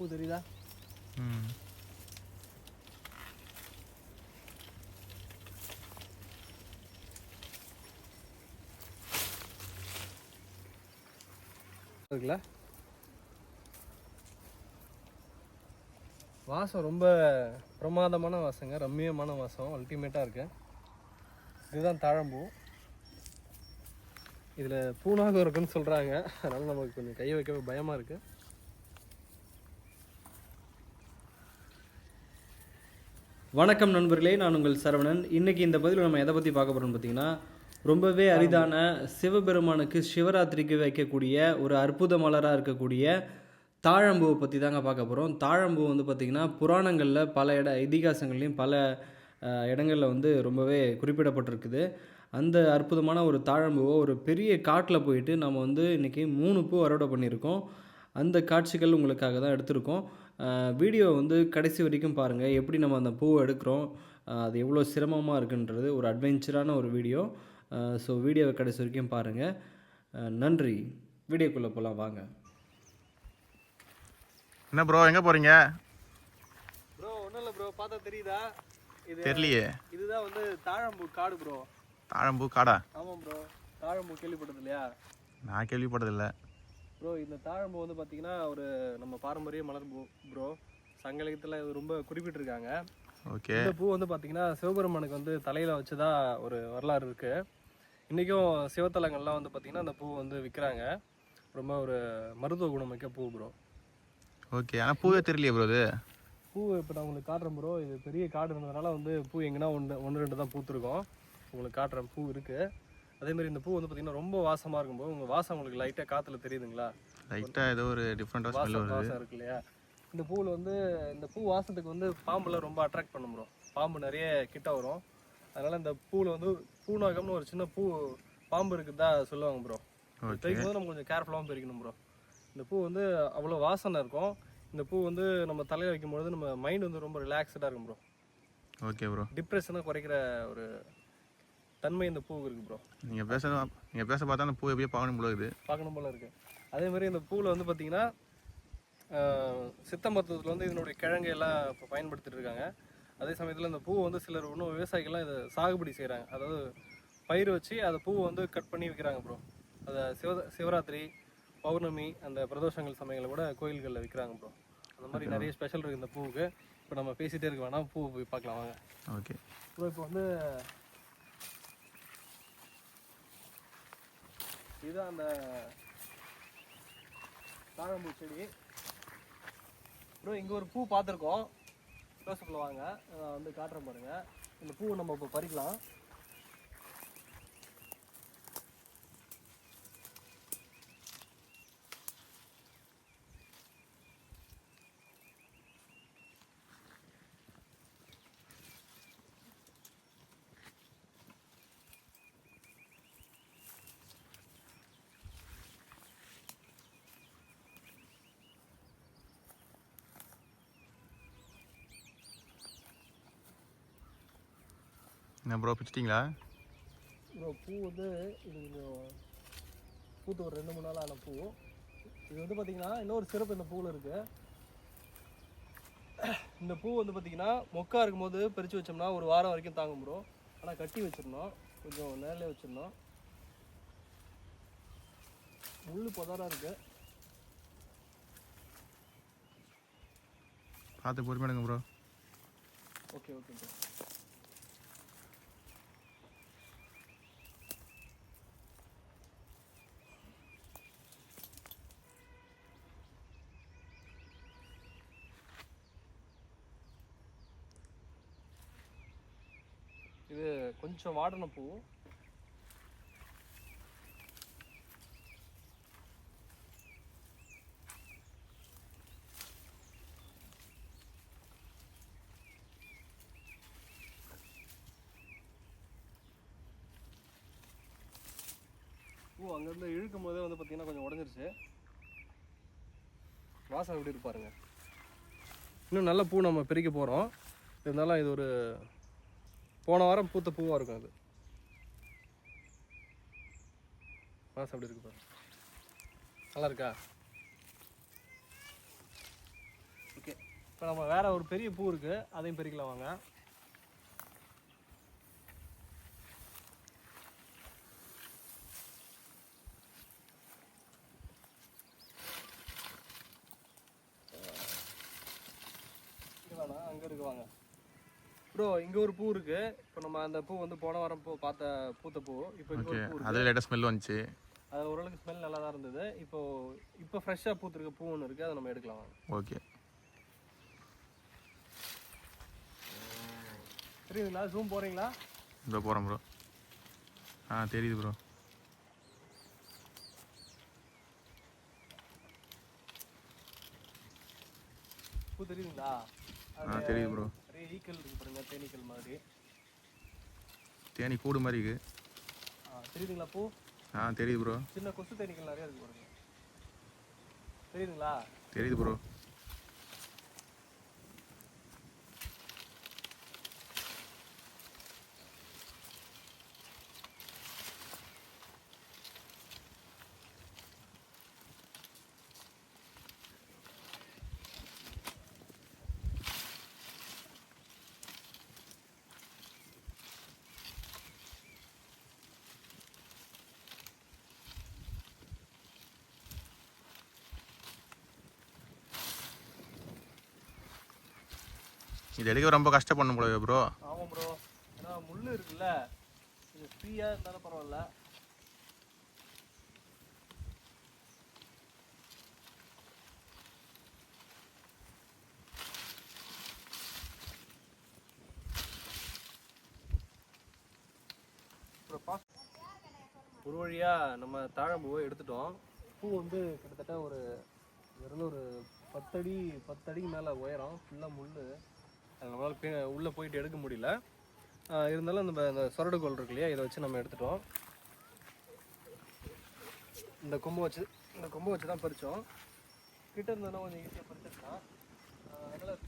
பூ தெரியுதா ம் இருக்குல்ல? வாசம் ரொம்ப பிரமாதமான வாசங்க ரம்மியமான வாசம் அல்டிமேட்டாக இருக்கு. இதுதான் தாழம்பூ. இதில் பூனாகம் இருக்குன்னு சொல்கிறாங்க அதனால நமக்கு கொஞ்சம் கை வைக்கவே பயமாக இருக்கு. வணக்கம் நண்பர்களே நான் உங்கள் சரவணன். இன்னைக்கு இந்த பதிவில் நம்ம எதை பற்றி பார்க்க போகிறோம்னு பார்த்தீங்கன்னா ரொம்பவே அரிதான சிவபெருமானுக்கு சிவராத்திரிக்கு வைக்கக்கூடிய ஒரு அற்புத மலராக இருக்கக்கூடிய தாழம்பூவை பற்றி தாங்க பார்க்க போகிறோம் தாழம்பூ வந்து பார்த்திங்கன்னா புராணங்களில் பல இட இதிகாசங்கள்லையும் பல இடங்களில் வந்து ரொம்பவே குறிப்பிடப்பட்டிருக்குது. அந்த அற்புதமான ஒரு தாழம்பூவை ஒரு பெரிய காட்டில் போயிட்டு நம்ம வந்து இன்றைக்கி மூணு பூ அறுவடை பண்ணியிருக்கோம். அந்த காட்சிகள் உங்களுக்காக தான் எடுத்திருக்கோம். வீடியோ வந்து கடைசி வரைக்கும் பாருங்கள் எப்படி நம்ம அந்த பூவை எடுக்கிறோம் அது எவ்வளோ சிரமமாக இருக்குன்றது ஒரு அட்வென்ச்சரான ஒரு வீடியோ. ஸோ வீடியோவை கடைசி வரைக்கும் பாருங்கள் நன்றி. வீடியோக்குள்ளே போகலாம் வாங்க. என்ன ப்ரோ எங்கே போகிறீங்க ப்ரோ ஒன்றும் இல்லை ப்ரோ பார்த்தா தெரியுதா? இது தெரியலையே. இதுதான் வந்து தாழம்பூ காடு ப்ரோ தாழம்பூ காடா? ஆமாம் ப்ரோ தாழம்பூ கேள்விப்பட்டது இல்லையா? நான் கேள்விப்பட்டதில்ல. ப்ரோ இந்த தாழம்பூ வந்து பார்த்தீங்கன்னா ஒரு நம்ம பாரம்பரிய மலர் பூ ப்ரோ சங்கலிகத்தில் இது ரொம்ப குறிப்பிட்டிருக்காங்க. ஓகே இந்த பூ வந்து பார்த்தீங்கன்னா சிவபெருமானுக்கு வந்து தலையில் வச்சதா ஒரு வரலாறு இருக்கு. இன்றைக்கும் சிவத்தலங்கள்லாம் வந்து பார்த்தீங்கன்னா அந்த பூ வந்து விற்கிறாங்க ரொம்ப ஒரு மருத்துவ குணமிக்க பூ ப்ரோ ஓகே ஆனால் பூவே தெரியலையே ப்ரோ இது பூ இப்போ நான் உங்களுக்கு காட்டுறேன் ப்ரோ இது பெரிய காடு இருந்ததுனால வந்து பூ எங்கன்னா ஒன்று ஒன்று ரெண்டு தான் பூத்துருக்கோம். உங்களுக்கு காட்டுறேன் பூ இருக்குது அதே மாதிரி இந்த பூ வந்து பார்த்தீங்கன்னா ரொம்ப வாசமாக இருக்கும் போது உங்கள் வாசம் உங்களுக்கு லைட்டாக காற்றுல தெரியுதுங்களா? லைட்டாக ஏதோ ஒரு டிஃப்ரெண்ட்டாக ஸ்மெல் வாசம் வாசம் இருக்கு இல்லையா? இந்த பூவில் வந்து இந்த பூ வாசத்துக்கு வந்து பாம்புலாம் ரொம்ப அட்ராக்ட் பண்ணும் ப்ரோ பாம்பு நிறைய கிட்ட வரும். அதனால இந்த பூவில் வந்து பூநாகம்னு ஒரு சின்ன பூ பாம்பு இருக்குதா சொல்லுவாங்க ப்ரோ பறிக்கும் போது நம்ம கொஞ்சம் கேர்ஃபுல்லாகவும் பறிக்கணும் ப்ரோ இந்த பூ வந்து அவ்வளோ வாசனை இருக்கும். இந்த பூ வந்து நம்ம தலையில் வைக்கும்பொழுது நம்ம மைண்ட் வந்து ரொம்ப ரிலாக்ஸ்டாக இருக்கும் ப்ரோ ஓகே ப்ரோ டிப்ரெஷனை குறைக்கிற ஒரு தன்மை இந்த பூவுக்கு இருக்கு ப்ரோ நீங்கள் பேச நீங்கள் பேச பார்த்தா அந்த பூ எப்படியே பார்க்கணும் போல இருக்குது. பார்க்கணும் போல இருக்கு. அதே மாதிரி இந்த பூவில் வந்து பார்த்தீங்கன்னா சித்த மருத்துவத்தில் வந்து இதனுடைய கிழங்கு எல்லாம் இப்போ பயன்படுத்திட்டு இருக்காங்க. அதே சமயத்தில் இந்த பூவை வந்து சிலர் இன்னும் விவசாயிகள்லாம் இதை சாகுபடி செய்கிறாங்க அதாவது பயிர் வச்சு அதை பூவை வந்து கட் பண்ணி விற்கிறாங்க ப்ரோ அதை சிவ சிவராத்திரி பௌர்ணமி அந்த பிரதோஷங்கள் சமயங்களில் கூட கோயில்களில் விற்கிறாங்க ப்ரோ அந்த மாதிரி நிறைய ஸ்பெஷல் இருக்குது இந்த பூவுக்கு. இப்போ நம்ம பேசிகிட்டே இருக்க வேணாம். பூவை போய் பார்க்கலாம் வாங்க. ஓகே. ப்ரோ இப்போ வந்து இதுதான் அந்த தாழம்பூ செடி. ப்ரோ இங்கே ஒரு பூ பார்த்துருக்கோம். க்ளோஸ்அப்பில் வாங்க வந்து காட்டுறேன் பாருங்க. இந்த பூவை நம்ம இப்போ பறிக்கலாம். என்ன ப்ரோ பிச்சிட்டிங்களா ப்ரோ பூ வந்து இது கொஞ்சம் பூத்து ஒரு ரெண்டு மூணு நாள் ஆன பூ. இது வந்து பார்த்தீங்கன்னா இன்னொரு சிறப்பு இந்த பூவில் இருக்கு. இந்த பூ வந்து பார்த்தீங்கன்னா மொக்கா இருக்கும்போது பறித்து வச்சோம்னா ஒரு வாரம் வரைக்கும் தாங்கும் ப்ரோ ஆனால் கட்டி வச்சிடணும். கொஞ்சம் நேரில் வச்சிடணும். முள் புதாராக இருக்கு. பார்த்து பொறுமையாக எடுங்க ப்ரோ ஓகே ஓகே ப்ரோ இது கொஞ்சம் வாடின பூ. பூ அங்கேருந்து இழுக்கும் போதே வந்து பார்த்தீங்கன்னா கொஞ்சம் உடஞ்சிருச்சு. வாசம் எப்படி இருக்கு பாருங்க. இன்னும் நல்ல பூ நம்ம பிரிக்க போகிறோம் இருந்தாலும் இது ஒரு போன வாரம் பூத்த பூவாக இருக்கும் அது. வாசம் எப்படி இருக்கு பாருங்க நல்லா இருக்கா? இப்போ நம்ம வேற ஒரு பெரிய பூ இருக்கு அதையும் பறிக்கலாம் வாங்க இங்க வேணாம் அங்க இருக்கு வாங்க ப்ரோ இங்க ஒரு பூ இருக்கு. இப்போ நம்ம அந்த பூ வந்து போன வாரம் பூ பார்த்த பூத்த பூ. இப்போ இங்க ஒரு பூ இருக்கு. அதில் லைட்டாக ஸ்மெல் வந்துச்சு. அது ஓரளவுக்கு ஸ்மெல் நல்லா தான் இருந்தது. இப்போ இப்போ ஃப்ரெஷ்ஷாக பூத்திருக்க பூ ஒன்று இருக்குது அதை நம்ம எடுக்கலாம் ஓகே தெரியுதுங்களா? ஜூம் போகிறீங்களா இதோ போகிறோம் ப்ரோ ஆ தெரியுது ப்ரோ பூ தெரியுதுங்களா? ஆ தெரியுது ப்ரோ நிறைய ஈக்கள் இருக்கு பாருங்க தேனீக்கள் மாதிரி. தேனி கூடு மாதிரி இருக்கு. ஆ, தெரியுதுங்களா பூ? ஆ தெரியுது ப்ரோ சின்ன கொசு தேனீக்கள் நிறைய இருக்கு பாருங்க. தெரியுதுங்களா? தெரியுது ப்ரோ இது எடுக்க ரொம்ப கஷ்டப்படணும் போல ப்ரோ ஆமாம் ப்ரோ ஏன்னா முள் இருக்குல்ல. இது ஃப்ரீயாக இருந்தாலும் பரவாயில்ல. அப்புறம் பா- ஒரு வழியாக நம்ம தாழம்பூவை எடுத்துட்டோம். பூ வந்து கிட்டத்தட்ட ஒரு இருந்து ஒரு பத்தடி பத்தடிக்கு மேலே உயரம் ஃபுல்லாக முள் நம்மளால் பே உள்ளே போயிட்டு எடுக்க முடியல. இருந்தாலும் நம்ம இந்த சொரடுகோல் இருக்கு இல்லையா? இதை வச்சு நம்ம எடுத்துட்டோம். இந்த கொம்பு வச்சு இந்த கொம்பு வச்சு தான் பறித்தோம் கிட்ட இருந்ததுன்னா கொஞ்சம் ஈஸியாக பறிச்சிருக்கலாம். அதனால்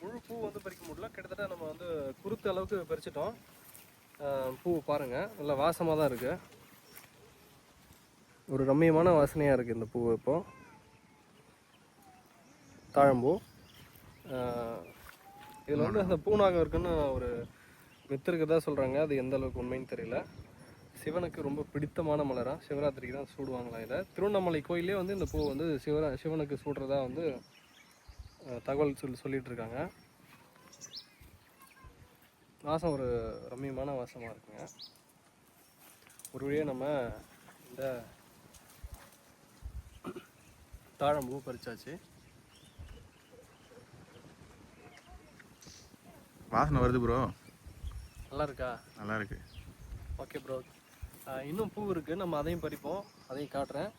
முழு பூ வந்து பறிக்க முடியல. கிட்டத்தட்ட நம்ம வந்து குறுத்த அளவுக்கு பறிச்சிட்டோம். பூ பாருங்கள் நல்லா வாசமாக தான் இருக்குது ஒரு ரம்மியமான வாசனையாக இருக்குது இந்த பூ இப்போது தாழம்பூ. இதில் வந்து அந்த பூநாகம் இருக்குன்னு ஒரு மித்து இருக்கதா சொல்கிறாங்க அது எந்த அளவுக்கு உண்மைன்னு தெரியல. சிவனுக்கு ரொம்ப பிடித்தமான மலரா சிவராத்திரிக்கு தான் சூடுவாங்களாம் இதை. திருவண்ணாமலை கோயிலே வந்து இந்த பூ வந்து சிவரா சிவனுக்கு சூடுறதா வந்து தகவல் சொல்லி சொல்லிட்டு இருக்காங்க வாசம் ஒரு ரம்மியமான வாசமாக இருக்குங்க. ஒரு வழியாக நம்ம இந்த தாழம்பூ பறிச்சாச்சு. வாசனை வருது ப்ரோ நல்லா இருக்கா நல்லா இருக்கு ஓகே ப்ரோ இன்னும் பூ இருக்கு. நம்ம அதையும் பறிப்போம். அதையும் காட்டுறேன்.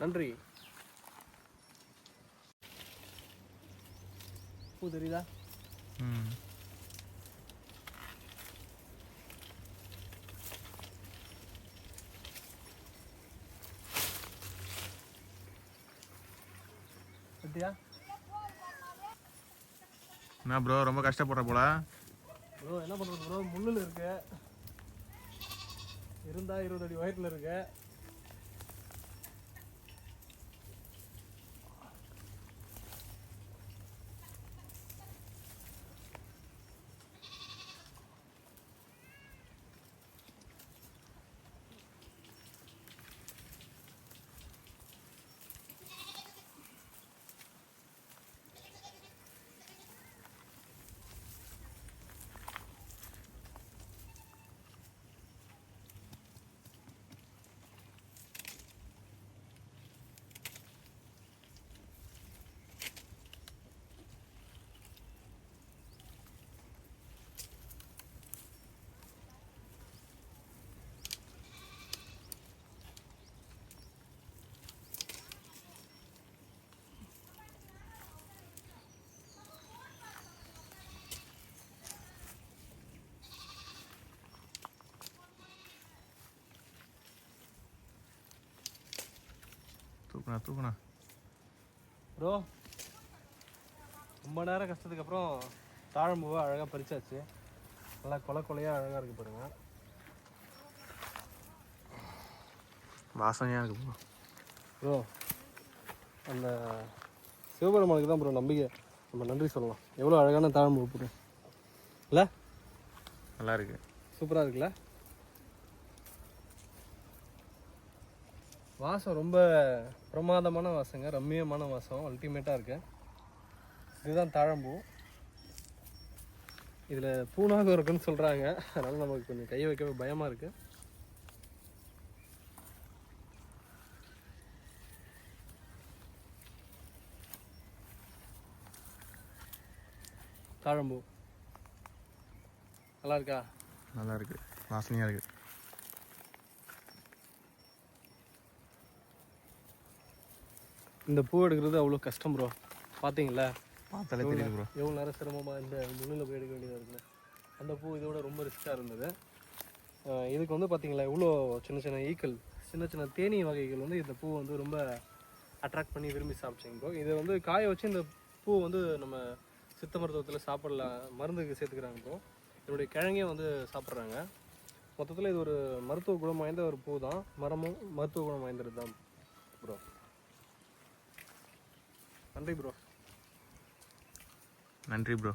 நன்றி. பூ தெரியுதா? ம். பத்தியா என்ன ப்ரோ ரொம்ப கஷ்டப்படுற போல? ப்ரோ என்ன பண்ணுறது ப்ரோ முள்ளில் இருக்கு. இருந்தா இருபது அடி உயரத்தில் இருக்கு. தூக்குண்ணா தூக்குண்ணா. ப்ரோ ரொம்ப நேரம் கஷ்டத்துக்கு அப்புறம் தாழம்பூவை அழகாக பறிச்சாச்சு. நல்லா கொலை கொலையாக அழகாக இருக்கு பாருங்க. வாசனையாக இருக்கு ப்ரோ. அந்த சிவபெருமானுக்கு தான் ப்ரோ நம்பிக்கை. நம்ம நன்றி சொல்லலாம். எவ்வளோ அழகான தாழம்பு ப்ரோ இல்லை? நல்லா இருக்கு. சூப்பராக இருக்குல்ல? வாசம் ரொம்ப பிரமாதமான வாசங்க ரம்மியமான வாசம் அல்டிமேட்டாக இருக்கு. இதுதான் தாழம்பூ. இதில் பூனாகம் இருக்குன்னு சொல்கிறாங்க அதனால் நமக்கு கொஞ்சம் கை வைக்கவே பயமாக இருக்குது தாழம்பூ. நல்லா இருக்கா? நல்லா இருக்கு. வாசனையாக இருக்கு. இந்த பூ எடுக்கிறது அவ்வளோ கஷ்டம் ப்ரோ பார்த்தீங்களா பார்த்தாலே தெரியுது ப்ரோ எவ்வளோ நேரம் சிரமமாக இந்த முன்னில் போய் எடுக்க வேண்டியதாக இருக்குல்ல அந்த பூ இதோட ரொம்ப ரிஸ்க்காக இருந்தது. இதுக்கு வந்து பார்த்தீங்களா இவ்வளோ சின்ன சின்ன ஈக்கள் சின்ன சின்ன தேனீ வகைகள் வந்து இந்த பூ வந்து ரொம்ப அட்ராக்ட் பண்ணி விரும்பி சாப்பிச்சிங்க ப்ரோ இதை வந்து காய வச்சு இந்த பூ வந்து நம்ம சித்த மருத்துவத்தில் சாப்பிடலாம் மருந்துக்கு சேர்த்துக்கிறாங்க ப்ரோ இதனுடைய கிழங்கே வந்து சாப்பிட்றாங்க. மொத்தத்தில் இது ஒரு மருத்துவ குணம் வாய்ந்த ஒரு பூ தான். மரமும் மருத்துவ குணம் வாய்ந்தது தான் ப்ரோ நன்றி ப்ரோ நன்றி ப்ரோ